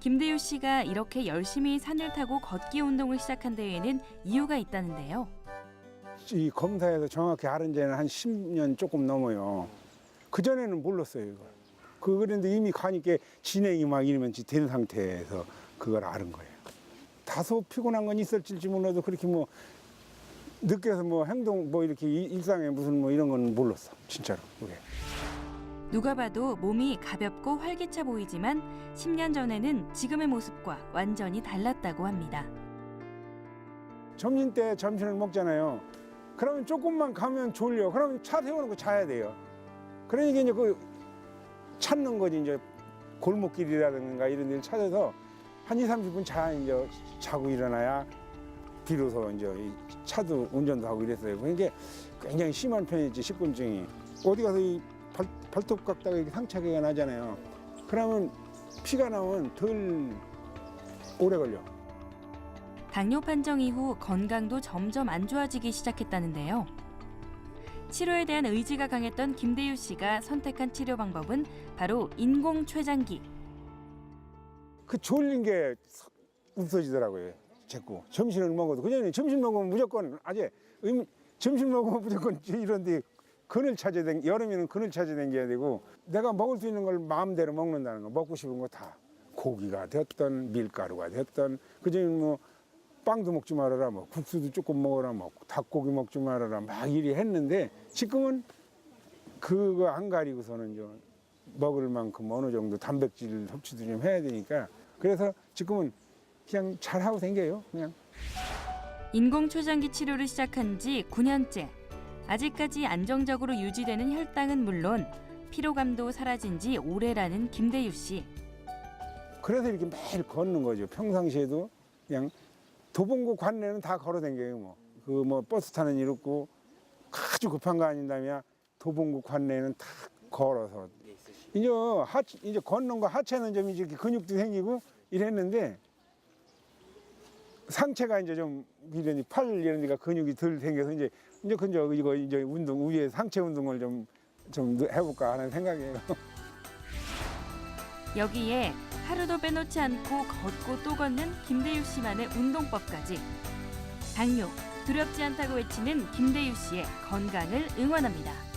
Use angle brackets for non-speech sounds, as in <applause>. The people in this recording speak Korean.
김대유 씨가 이렇게 열심히 산을 타고 걷기 운동을 시작한 데에는 이유가 있다는데요. 이 검사에서 정확히 알은 지는 한 10년 조금 넘어요. 그전에는 몰랐어요, 이걸. 그, 그런데 이미 가니까 진행이 막 이러면 된 상태에서 그걸 아는 거예요. 다소 피곤한 건 있을지 몰라도 그렇게 뭐 느껴서 뭐 행동 뭐 이렇게 이- 일상에 무슨 뭐 이런 건 몰랐어. 진짜로. 그게. 누가 봐도 몸이 가볍고 활기차 보이지만 10년 전에는 지금의 모습과 완전히 달랐다고 합니다. 점심 때 점심을 먹잖아요. 그러면 조금만 가면 졸려. 그러면 차 세워놓고 자야 돼요. 그러니까 이제 그 찾는 거지 이제 골목길이라든가 이런 데를 찾아서 한 2, 30분 자 이제 자고 일어나야 비로소 이제 이 차도 운전도 하고 이랬어요. 그러니까 굉장히 심한 편이지 식곤증이. 어디 가서 이 발, 발톱 깎다가 이렇게 상처가 나잖아요. 그러면 피가 나면 덜 오래 걸려. 당뇨 판정 이후 건강도 점점 안 좋아지기 시작했다는데요. 치료에 대한 의지가 강했던 김대유 씨가 선택한 치료 방법은 바로 인공 췌장기. 그 졸린 게 없어지더라고요. 자꾸 점심을 먹어도 그전에 점심 먹으면 무조건 아재 의- 점심 먹으면 무조건 <laughs> 이런데 그늘 찾아야 된 여름에는 그늘 찾아 댕겨야 되고 내가 먹을 수 있는 걸 마음대로 먹는다는 거 먹고 싶은 거 다. 고기가 됐던 밀가루가 됐던 그전에 뭐 빵도 먹지 말아라 뭐 국수도 조금 먹어라 뭐 닭고기 먹지 말아라 막 이리 했는데 지금은 그거 안 가리고서는 좀 먹을 만큼 어느 정도 단백질 섭취도 좀 해야 되니까. 그래서 지금은 그냥 잘 하고 생겨요 그냥. 인공 췌장기 치료를 시작한 지 9년째. 아직까지 안정적으로 유지되는 혈당은 물론 피로감도 사라진 지 오래라는 김대유 씨. 그래서 이렇게 매일 걷는 거죠. 평상시에도 그냥 도봉구 관내는 다 걸어 다녀요 뭐 그 뭐 버스 타는 일 없고 아주 급한 거 아닌다면 도봉구 관내는 다 걸어서. 이제 하 이제 걷는 거 하체는 좀 이제 근육도 생기고 이랬는데 상체가 이제 좀 이러니 팔 이런 데가 근육이 덜 생겨서 이제 이제 근저 이거 이제 운동 위에 상체 운동을 좀 좀 해볼까 하는 생각이에요. <laughs> 여기에 하루도 빼놓지 않고 걷고 또 걷는 김대유 씨만의 운동법까지. 당뇨 두렵지 않다고 외치는 김대유 씨의 건강을 응원합니다.